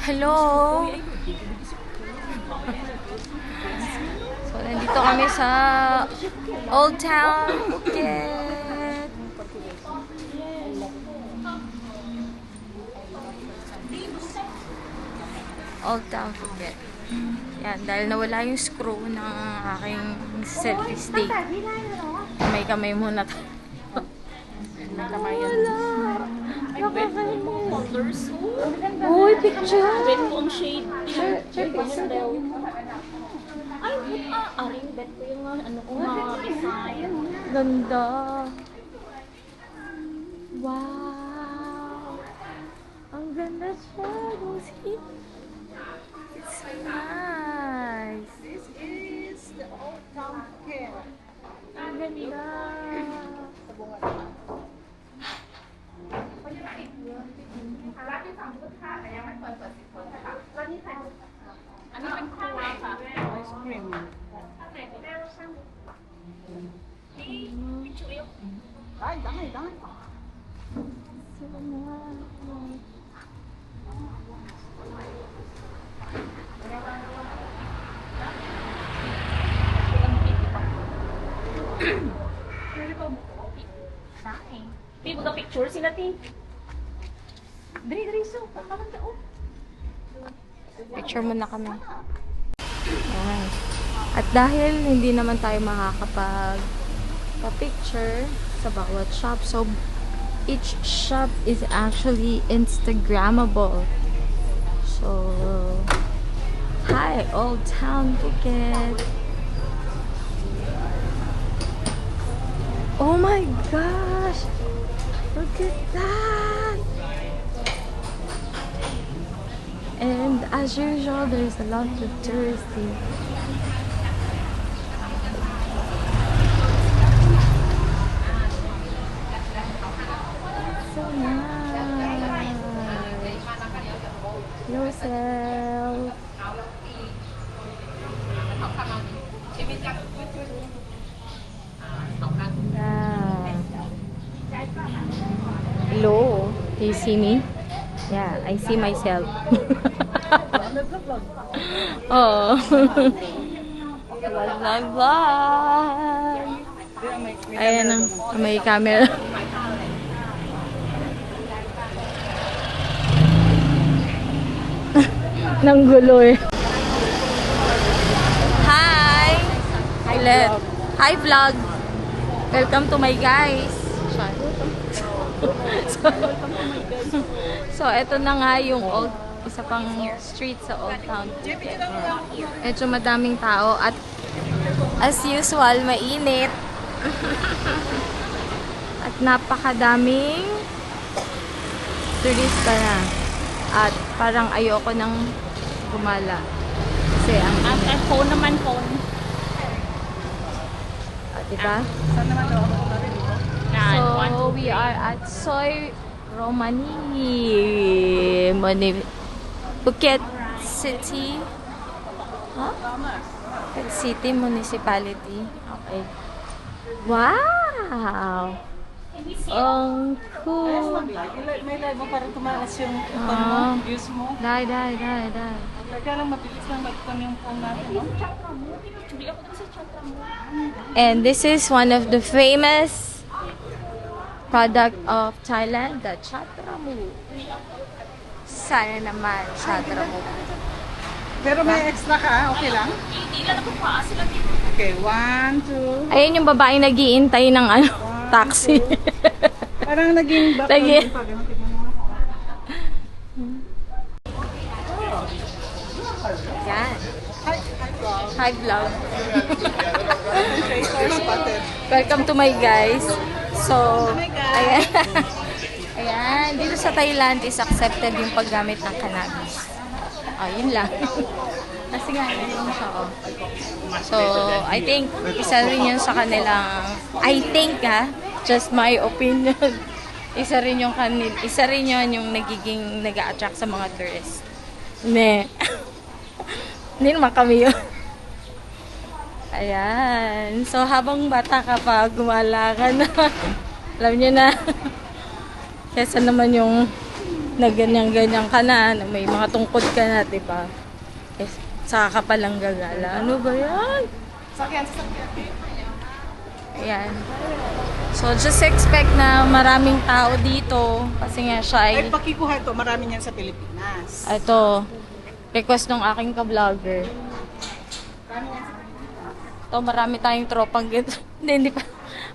Hello! So, nandito kami sa Old Town Phuket. Old Town Phuket. Yan, dahil nawala yung screw ng aking selfie stick. Kamay-kamay muna tayo. Wala! Colors. Uy, picture! Bet ko ang shade. Check, check, Pastel. Ay, wait, ah, aring bet ko yung ano ko mga design. Ganda. Wow. Ang ganda siya. See? It's nice. This is the old town care. Ang ganda. Picture sila, ti. Dali, dali, so. Pagkamanda, oh. Picture muna kami. Ayan. At dahil hindi naman tayo makakapag pa-picture sa bawat shop, so each shop is actually Instagrammable. So, hi, Old Town Phuket. Oh my gosh! Look at that! And as usual, there's a lot of touristy. So see me? Yeah, I see myself. oh. vlog, vlog, vlog. Ayan ang may camera. Nang gulo eh. Hi! Hi. Hi, vlog. Welcome to my guys. So, so, eto na nga yung old, isa pang street sa Old Town. Medyo madaming tao at as usual, mainit. at napakadaming turista na. At parang ayoko nang gumala. Kasi ang At, phone naman, phone. at diba? Saan naman ako Yan, one, So, two, we are at Soy Romani, Mani- Phuket City. Huh? Phuket City Municipality. Okay. Wow! Ang cool! May live mo para tumaas yung views mo. Dai, dai, dai, dai. Kaya lang mabilis lang mag-phone yung phone natin, no? And this is one of the famous product of Thailand, the Chatramu. Sana naman, Chatramu. Pero may extra ka, okay lang? Okay, one, two. Ayun yung babaeng nagiintay ng ano, taxi. Parang naging background Lagi. Yan. Hi, hi, vlog. Welcome to my guys. So, ayan. ayan, dito sa Thailand is accepted yung paggamit ng cannabis. Oh, yun lang. Kasi nga, yun lang siya, oh. So, I think, isa rin yun sa kanilang, I think ha, just my opinion. isa rin yung kanil, isa rin yun yung nagiging nag attract sa mga tourists. Ne. Hindi naman kami yun. Ayan. So, habang bata ka pa, gumala ka na. Alam niyo na. Kesa naman yung na ganyan-ganyan ka na, na may mga tungkod ka na, di ba? Eh, saka ka palang gagala. Ano ba yan? Sakyan, sakyan. Ayan. So, just expect na maraming tao dito. Kasi nga siya ay, Ay, pakikuha to. Marami niyan sa Pilipinas. ito, request ng aking ka-vlogger. Ito, marami tayong tropang ganito. hindi, hindi pa.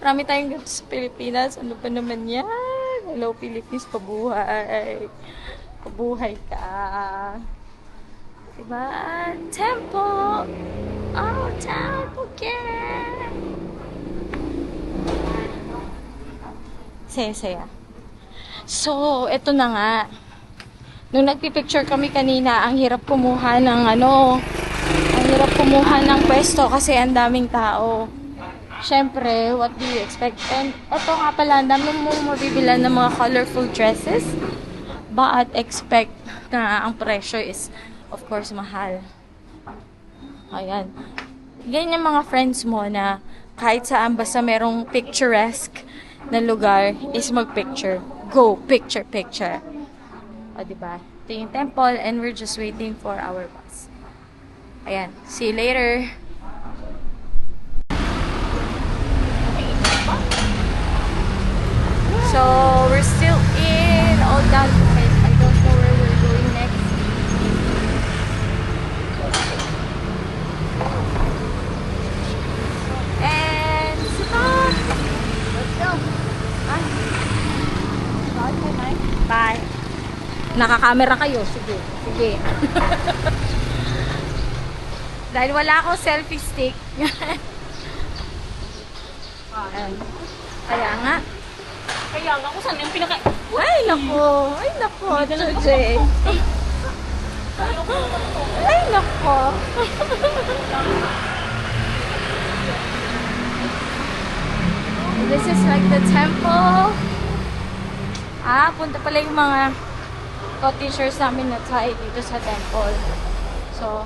Marami tayong ganito sa Pilipinas. Ano pa naman yan? Hello, Philippines. Pabuhay. Pabuhay ka. Diba? Temple. Oh, temple again. Saya-saya. So, eto na nga. Nung nagpipicture kami kanina, ang hirap kumuha ng ano, hirap kumuha ng pwesto kasi ang daming tao. Siyempre, what do you expect? And eto nga pala, ang dami mo mabibilan ng mga colorful dresses. But expect na ang presyo is, of course, mahal. Ayan. Ganyan yung mga friends mo na kahit saan basta merong picturesque na lugar is mag-picture. Go, picture, picture. O, diba? Ito yung temple and we're just waiting for our. Ayan. See you later. So, we're still in Old Phuket. I don't know where we're going next. And stop! Let's go! Bye! Nakakamera kayo? Sige. Sige. Dahil wala akong selfie stick. Ayan. Kaya nga. Kaya nga, kung saan yung pinaka... Ay, nako. Ay, nako. Jose. Ay, nako. This is like the temple. Ah, punta pala yung mga cottagers namin na tayo dito sa temple. So,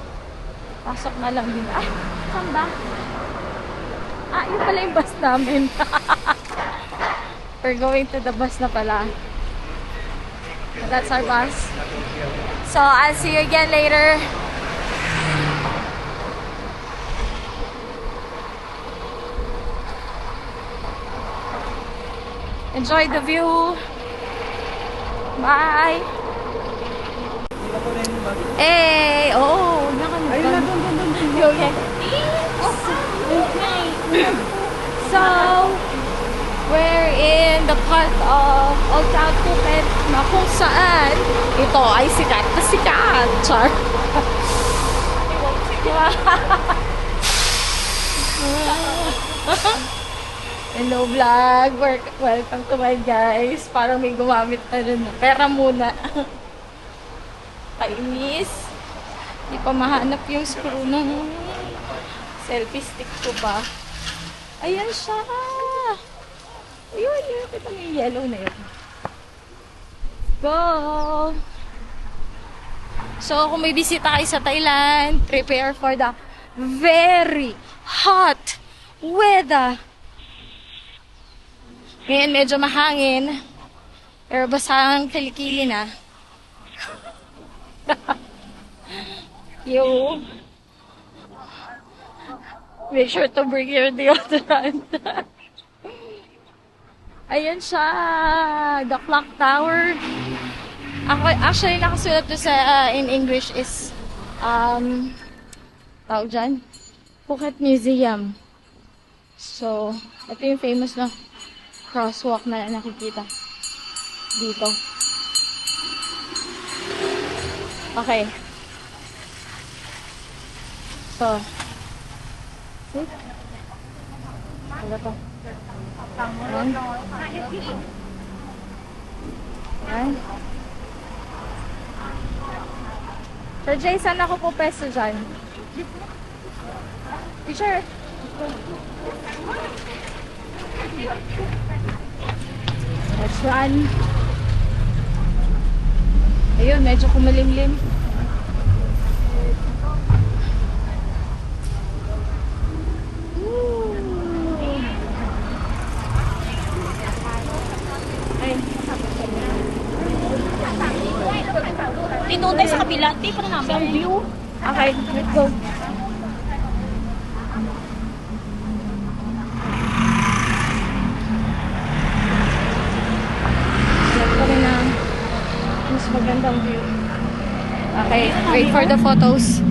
pasok na lang din. Ay, saan ba? Ah, yun pala yung bus namin. We're going to the bus na pala. That's our bus. So, I'll see you again later. Enjoy the view. Bye. Hey, oh, nakan. Ayun na, dun, dun. Okay. So, we're in the part of Old Town Phuket na kung saan ito ay sikat na sikat. Char. Hello vlog! Welcome to my guys. Parang may gumamit na rin. Pera muna. Kainis. Hindi pa mahanap yung screw ng selfie stick ko ba. Ayan siya! Ayun, yun. Ito yung yellow na yun. Go! So, kung may bisita kayo sa Thailand, prepare for the very hot weather. Ngayon, medyo mahangin. Pero basta ang kilikili na. Yo. Make sure to bring your deodorant. Ayan siya. The clock tower. Ako, actually, nakasulat to sa, uh, in English is, um, tawag dyan, Phuket Museum. So, ito yung famous na crosswalk na nakikita dito. Okay. So, see? Ano to? Ayan. Ayan. So, Jay, saan ako po peso dyan? Teacher. Let's run. Ayun, medyo kumalimlim. Ooh. Ay. Dito tayo sa kabila. Di pa na namin. view. Okay, let's go. Magandang view. Okay, wait for the photos.